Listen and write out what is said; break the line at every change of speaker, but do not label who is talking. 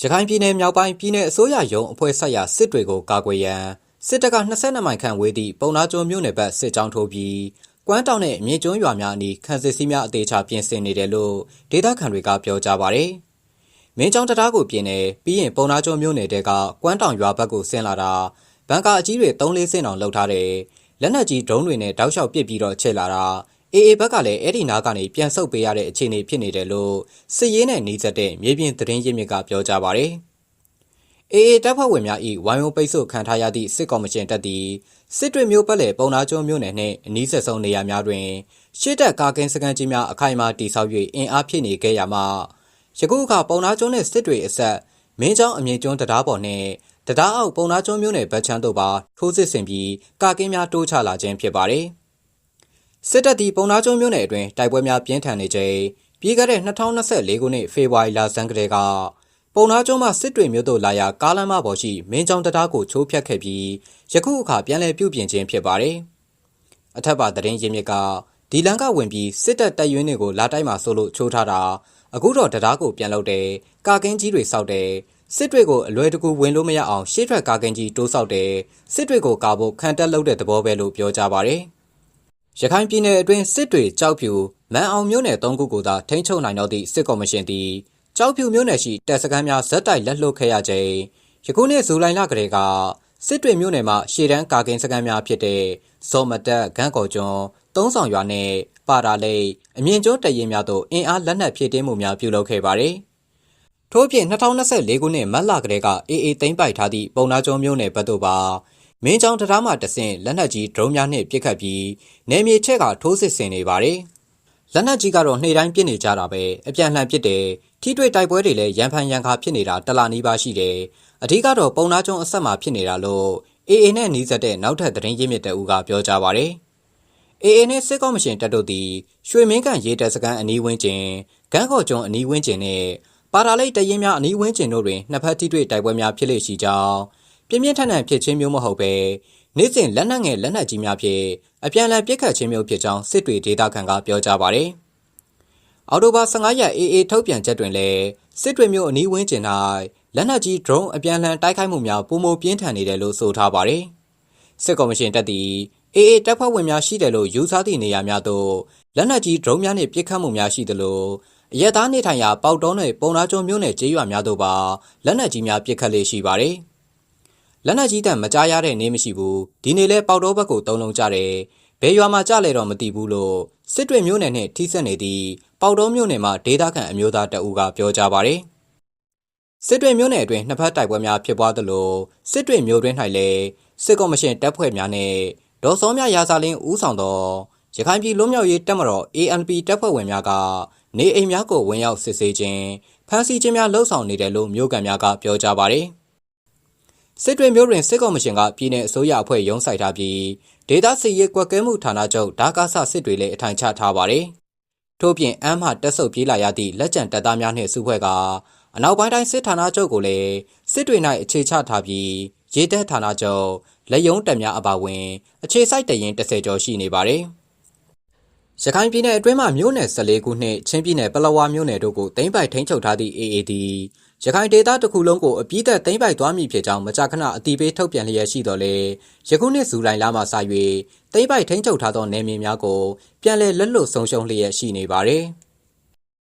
ရခိုင်ပြည်နယ်မြောက်ပိုင်းပြည်내အစိုးရရုံးအဖွဲ့ဆက်ရာစစ်တွေကိုကာကွယ်ရန်စစ်တပ်က22မိုင်ခန့်ဝေးသည့်ပုံနာကျွန်းမြို့နယ်ဘက်စစ်ကြောင်းထိုးပြီးကွမ်းတောင်နဲ့မြေကျွန်းရွာများအနီးခန်းစစ်စည်းများအသေးချပြင်ဆင်နေတယ်လို့ဒေသခံတွေကပြောကြပါဗျ။မင်းချောင်းတရားကိုပြင်နေပြီးရင်ပုံနာကျွန်းမြို့နယ်တဲကကွမ်းတောင်ရွာဘက်ကိုဆင်းလာတာဘန်ကာအကြီးတွေ3-4ဆင်းအောင်လှုပ်ထားတယ်။လက်နက်ကြီးဒရုန်းတွေနဲ့တောက်လျှောက်ပစ်ပြီးတော့ချက်လာတာ အေအေဘက်ကလည်းအဲ့ဒီနားကနေပြန်ဆုတ်ပေးရတဲ့အခြေအနေဖြစ်နေတယ်လို့စစ်ရေးနဲ့နှီးစက်တဲ့မြေပြင်သတင်းရင်းမြစ်ကပြောကြပါဗျ။အေအေတပ်ဖွဲ့ဝင်များ၏ဝိုင်းဝန်းပိတ်ဆို့ခံထားရသည့်စစ်ကော်မရှင်တပ်သည်စစ်တွေမျိုးပတ်လည်ပုံနာကျွန်းမြို့နယ်နှင့်အနီးဆက်ဆုံးနေရာများတွင်ရှစ်တပ်ကာကင်းစကန်ကြီးများအခိုင်အမာတည်ဆောက်၍အင်အားဖြစ်နေခဲ့ရမှယခုအခါပုံနာကျွန်းနှင့်စစ်တွေအဆက်မင်းချောင်းအမြင့်ကျွန်းတရားပေါ်နှင့်တရားအောက်ပုံနာကျွန်းမြို့နယ်ဗတ်ချမ်းတို့ပါထိုးစစ်ဆင်ပြီးကာကင်းများတိုးချလာခြင်းဖြစ်ပါသည်။ စစ်တပ်သည်ပုံနာကျုံမြို့နယ်အတွင်းတိုက်ပွဲများပြင်းထန်နေချိန်ပြီးခဲ့တဲ့2024ခုနှစ်ဖေဖော်ဝါရီလဆန်းကလေးကပုံနာကျုံမှစစ်တွေမြို့သို့လာရာကားလမ်းမပေါ်ရှိမင်းချောင်းတရားကိုချိုးဖျက်ခဲ့ပြီးယခုအခါပြန်လည်ပြုပြင်ခြင်းဖြစ်ပါတယ်။အထက်ပါသတင်းရင်းမြစ်ကဒီလန်ကဝင်ပြီးစစ်တပ်တပ်ရင်းတွေကိုလာတိုက်မှာဆိုလို့ချိုးထားတာအခုတော့တရားကိုပြန်လုပ်တယ်ကာကင်းကြီးတွေစောက်တယ်စစ်တွေကိုအလွယ်တကူဝင်လို့မရအောင်ရှေ့ထွက်ကာကင်းကြီးတိုးဆောက်တယ်စစ်တွေကိုကာဖို့ခံတက်လုပ်တဲ့သဘောပဲလို့ပြောကြပါတယ်။ ရခိုင်ပြည်နယ်အတွင်းစစ်တွေကြောက်ဖြူမန်အောင်မြို့နယ်၃ခုကိုသာထိန်းချုပ်နိုင်တော့သည့်စစ်ကော်မရှင်သည်ကြောက်ဖြူမြို့နယ်ရှိတပ်စခန်းများဇက်တိုက်လက်လွတ်ခဲ့ရခြင်းယခုနှစ်ဇူလိုင်လကတည်းကစစ်တွေမြို့နယ်မှာရှေ့တန်းကာကင်းစခန်းများဖြစ်တဲ့ဇော်မတက်ဂန်းကော်ကျွန်းသုံးဆောင်ရွာနဲ့ပါတာလိတ်အမြင့်ကျွန်းတရင်များသို့အင်အားလက်နက်ဖြည့်တင်းမှုများပြုလုပ်ခဲ့ပါတယ်။ထို့ပြင်2024ခုနှစ်မတ်လကတည်းကအေအေသိမ်းပိုက်ထားသည့်ပုံနာကျွန်းမြို့နယ်ဘက်သို့ပါ မင်းချောင်းတရားမှတဆင့်လက်နက်ကြီးဒရုန်းများနှင့်ပစ်ခတ်ပြီးနယ်မြေချက်ကထိုးစစ်ဆင်နေပါတယ်။လက်နက်ကြီးကတော့နေ့တိုင်းပစ်နေကြတာပဲအပြန်လှန်ပစ်တယ်ထိတွေ့တိုက်ပွဲတွေလည်းရန်ဖန်ရန်ခါဖြစ်နေတာတလနီးပါးရှိတယ်။အဓိကတော့ပုံနာကျုံအဆက်မှာဖြစ်နေတာလို့အေအေနဲ့နှီးစက်တဲ့နောက်ထပ်သတင်းရင်းမြစ်တအူးကပြောကြပါဗျ။အေအေနဲ့စစ်ကောမရှင်တပ်တို့သည်ရွှေမင်းကန်ရေးတပ်စခန်းအနီးဝန်းကျင်ဂန်းခေါ်ကျွန်းအနီးဝန်းကျင်နဲ့ပါတာလိတ်တရင်များအနီးဝန်းကျင်တို့တွင်နှစ်ဖက်ထိတွေ့တိုက်ပွဲများဖြစ်လေရှိကြောင်း ပြင်းပြင်းထန်ထန်ဖြစ်ခြင်းမျိုးမဟုတ်ပဲနေ့စဉ်လက်နက်ငယ်လက်နက်ကြီးများဖြင့်အပြန်အလှန်ပစ်ခတ်ခြင်းမျိုးဖြစ်ကြောင်းစစ်တွေဒေတာခန်ကပြောကြားပါတယ်။အော်တိုဘာ15ရက် AA ထုတ်ပြန်ချက်တွင်လည်းစစ်တွေမျိုးအနီးဝန်းကျင်၌လက်နက်ကြီး drone အပြန်အလှန်တိုက်ခိုက်မှုများပုံမပြင်းထန်နေတယ်လို့ဆိုထားပါတယ်။စစ်ကော်မရှင်တပ်သည် AA တပ်ဖွဲ့ဝင်များရှိတယ်လို့ယူဆသည့်နေရာများသို့လက်နက်ကြီး drone များနှင့်ပစ်ခတ်မှုများရှိသလိုအရက်သားနေထိုင်ရာပေါတောနှင့်ပုံနာကျုံမြို့နယ်ကျေးရွာများသို့ပါလက်နက်ကြီးများပစ်ခတ်လေရှိပါတယ်။ လက်နက်ကြီးတံမကြားရတဲ့နေမရှိဘူးဒီနေ့လဲပေါတော့ဘက်ကိုတုံးလုံးကြတယ်ဘယ်ရွာမှာကြလဲတော့မသိဘူးလို့စစ်တွေမျိုးနယ်နဲ့ထိစပ်နေသည့်ပေါတော့မျိုးနယ်မှာဒေတာခန့်အမျိုးသားတအူးကပြောကြပါတယ်စစ်တွေမျိုးနယ်အတွင်းနှစ်ဖက်တိုက်ပွဲများဖြစ်ပွားသလိုစစ်တွေမျိုးတွင်း၌လည်းစစ်ကော်မရှင်တပ်ဖွဲ့များနဲ့ဒေါ်စောမြရာဇာလင်းဦးဆောင်သောရခိုင်ပြည်လွတ်မြောက်ရေးတပ်မတော် ANP တပ်ဖွဲ့ဝင်များကနေအိမ်များကိုဝင်ရောက်စစ်ဆေးခြင်းဖမ်းဆီးခြင်းများလှုပ်ဆောင်နေတယ်လို့မြို့ကန်များကပြောကြပါတယ်။ စစ်တွေမျိုးတွင်စစ်ကော်မရှင်ကပြည်내အစိုးရအဖွဲ့ရုံးဆိုင်ထားပြီးဒေတာစီရေးကွက်ကဲမှုဌာနချုပ်ဒါကာဆစစ်တွေလည်းအထိုင်ချထားပါတယ်။ထို့ပြင်အမ်းမှတက်ဆုပ်ပြေးလာရသည့်လက်ကျန်တပ်သားများနှင့်စုဖွဲ့ကအနောက်ပိုင်းတိုင်းစစ်ဌာနချုပ်ကိုလည်းစစ်တွေ၌အခြေချထားပြီးရေတပ်ဌာနချုပ်လက်ယုံတပ်များအပါအဝင်အခြေစိုက်တရင်30ကျော်ရှိနေပါတယ်။ရခိုင်ပြည်နယ်အတွင်းမှမြို့နယ်14ခုနှင့်ချင်းပြည်နယ်ပလောဝါမြို့နယ်တို့ကိုသိမ်းပိုက်ထိန်းချုပ်ထားသည့် AAD ရခိုင်ဒေသတစ်ခုလုံးကိုအပြည့်သက်သိမ်းပိုက်သွားမည်ဖြစ်ကြောင်းမကြာခဏအတိပေးထုတ်ပြန်လျက်ရှိတော်လေယခုနှစ်ဇူလိုင်လမှစ၍သိမ်းပိုက်ထိန်းချုပ်ထားသောနယ်မြေများကိုပြန်လည်လက်လွတ်ဆုံးရှုံးလျက်ရှိနေပါသည်။